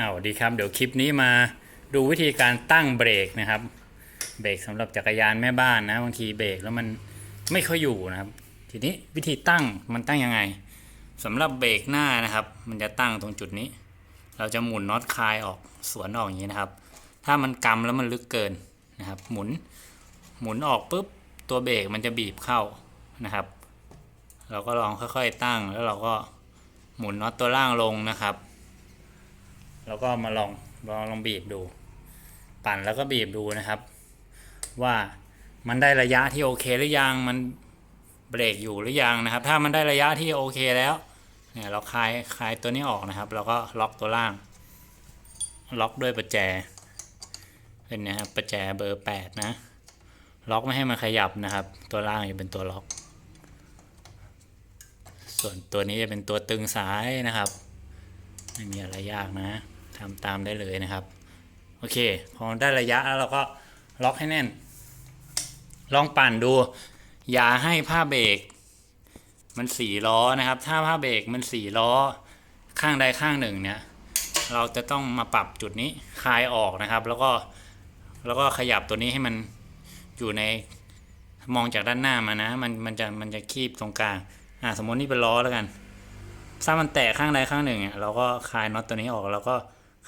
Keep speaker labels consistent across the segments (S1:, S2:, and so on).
S1: อ้าวดีครับเดี๋ยวคลิปนี้มาดูวิธีการตั้งเบรกนะครับเบรกสำหรับจักรยานแม่บ้านนะบางทีเบรกแล้วมันไม่ค่อยอยู่นะครับ ทีนี้วิธีตั้งมันตั้งยังไงสำหรับเบรกหน้านะครับ มันจะตั้งตรงจุดนี้ เราจะหมุนน็อตคลายออกสวนออกอย่างนี้นะครับ ถ้ามันกำแล้วมันลึกเกินนะครับ หมุนหมุนออกปุ๊บตัวเบรกมันจะบีบเข้านะครับ เราก็ลองค่อยๆตั้งแล้วเราก็หมุนน็อตตัวล่างลงนะครับ แล้วก็มาลองลองลองบีบดู ปั่นแล้วก็บีบดูนะครับ ว่ามันได้ระยะที่โอเคหรือยังมันเบรกอยู่หรือยังนะครับ ถ้ามันได้ระยะที่โอเคแล้วเนี่ยเราคลายคลายตัวนี้ออกนะครับ แล้วก็ล็อกตัวล่าง ล็อกด้วยประแจเป็นนะครับประแจเบอร์ 8 นะ ล็อกไม่ให้มันขยับนะครับ ตัวล่างจะเป็นตัวล็อก ส่วนตัวนี้จะเป็นตัวตึงสายนะครับ ไม่มีอะไรยากนะ ทำตามได้เลยนะครับ โอเค พอได้ระยะแล้วเราก็ล็อกให้แน่น ลองปั่นดู อย่าให้ผ้าเบรกมันสี่ล้อนะครับ ถ้าผ้าเบรกมันสี่ล้อ ข้างใดข้างหนึ่งเนี่ย เราจะต้องมาปรับจุดนี้คลายออกนะครับ แล้วก็แล้วก็ขยับตัวนี้ให้มันอยู่ในมองจากด้านหน้ามานะ มันมันจะมันจะคีบตรงกลางอ่าสมมตินี่เป็นล้อแล้วกันถ้ามันแตกข้างใดข้างหนึ่งเนี่ยเราก็คลายน็อตตัวนี้ออกแล้วก็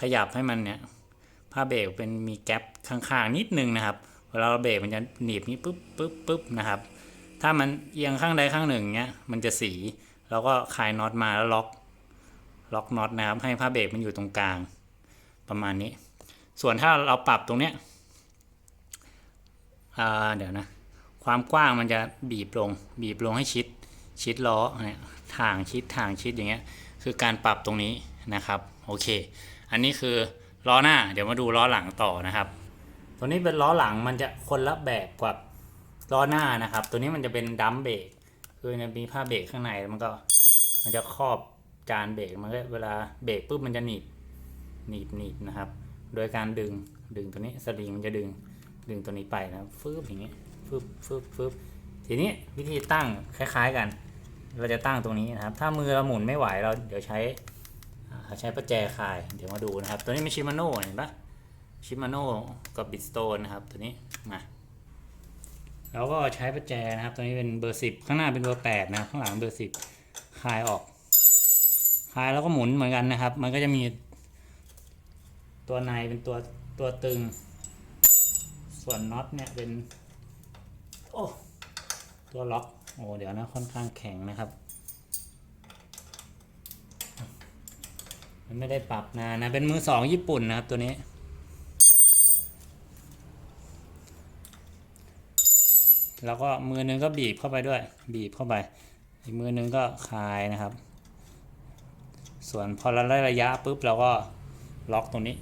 S1: ขยับให้มันเนี่ยผ้าเบรกเป็นมีแกลบข้างๆนิดนึงนะครับเวลาเราเบรกมันจะหนีบนี้ปุ๊บปุ๊บปุ๊บนะครับ ถ้ามันเอียงข้างใดข้างหนึ่งเนี่ยมันจะสีเราก็คลายน็อตมาแล้วล็อกล็อกน็อตนะครับ ให้ผ้าเบรกมันอยู่ตรงกลาง ประมาณนี้ ส่วนถ้าเราปรับตรงเนี้ยเดี๋ยวนะความกว้างมันจะบีบลง บีบลงให้ชิด ชิดล้อเนี่ยทางชิดทางชิดอย่างเงี้ยคือการปรับตรงนี้นะครับ โอเค อันนี้คือล้อหน้า เดี๋ยวมาดูล้อหลังต่อนะครับ ตัวนี้เป็นล้อหลังมันจะคนละแบบกับล้อหน้านะครับ ตัวนี้มันจะเป็นดัมเบรกคือมีผ้าเบรกข้างในมันก็มันจะครอบจานเบรกมันก็เวลาเบรกปุ๊บมันจะหนีบหนีบหนีบนะครับ โดยการดึงดึงตัวนี้สลิงมันจะดึงดึงตัวนี้ไปนะครับฟืบอย่างนี้ฟืบฟืบฟืบทีนี้วิธีตั้งคล้าย ๆ กัน เราจะตั้งตรงนี้นะครับ ถ้ามือเราหมุนไม่ไหวเราเดี๋ยวใช้ อ่าใช้ประแจคาย เดี๋ยวมาดูนะครับ ตัวนี้เป็นชิมาโน่เห็นปะชิมาโน่กับบิดสโตนนะครับ ตัวนี้มาเราก็ใช้ประแจนะครับ ตัวนี้เป็นเบอร์สิบข้างหน้าเป็นเบอร์แปดนะข้างหลังเบอร์สิบคายออกคายแล้วก็หมุนเหมือนกันนะครับ มันก็จะมีตัวในเป็นตัวตัวตึง ส่วนน็อตเนี่ยเป็น โอ้ ตัวล็อก โอ้ เดี๋ยวนะค่อนข้างแข็งนะครับ มันไม่ได้ปรับนานนะ เป็นมือสองญี่ปุ่นนะครับตัวนี้แล้วก็มือนึงก็บีบเข้าไปด้วย บีบเข้าไป อีกมือนึงก็คลายนะครับ ส่วนพอเราได้ระยะปุ๊บเราก็ล็อกตรงนี้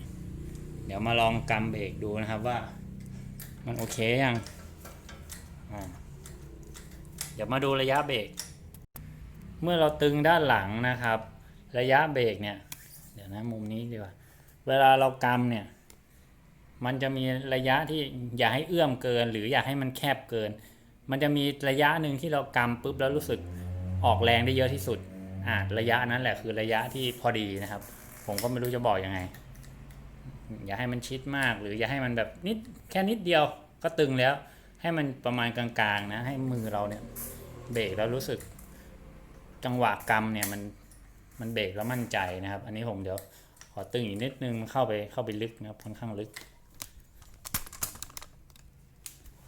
S1: เดี๋ยวมาลองกำเบรกดูนะครับว่า มันโอเคยังเดี๋ยวมาดูระยะเบรกเมื่อเราตึงด้านหลังนะครับ ระยะเบรกเนี่ย เดี๋ยวนะมุมนี้ดีกว่า เวลาเรากำเนี่ย มันจะมีระยะที่อย่าให้เอื้อมเกิน หรืออย่าให้มันแคบเกิน มันจะมีระยะหนึ่งที่เรากำปุ๊บแล้วรู้สึกออกแรงได้เยอะที่สุด อ่าระยะนั้นแหละคือระยะที่พอดีนะครับ ผมก็ไม่รู้จะบอกยังไง อย่าให้มันชิดมาก หรืออย่าให้มันแบบนิดแค่นิดเดียวก็ตึงแล้ว ให้มันประมาณกลางๆนะ ให้มือเราเนี่ยเบรกแล้วรู้สึกจังหวะกำเนี่ยมัน มันเบรกแล้วมั่นใจนะครับ อันนี้ผมเดี๋ยวขอตึงอีกนิดนึงมันเข้าไปเข้าไปลึกนะครับค่อนข้างลึก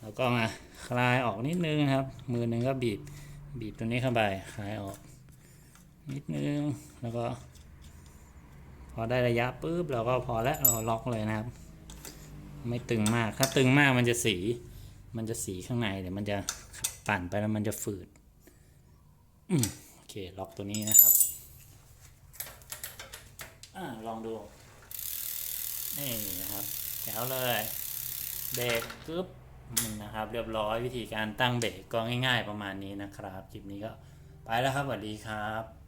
S1: แล้วก็มาคลายออกนิดนึงนะครับ มือหนึ่งก็บีบบีบตัวนี้เข้าไปคลายออก นิดนึงแล้วก็ พอได้ระยะปุ๊บเราก็พอแล้วเราล็อกเลยนะครับ ไม่ตึงมากถ้าตึงมากมันจะสี มันจะสีข้างในเดี๋ยวมันจะปั่นไปแล้วมันจะฝืดอโอเคล็อกตัวนี้นะครับ อลองดู นี่นะครับแถวเลยเบรกกึ๊บนะครับ เรียบร้อยวิธีการตั้งเบรกก็ง่าย ๆ ประมาณนี้นะครับ คลิปนี้ก็ไปแล้วครับสวัสดีครับ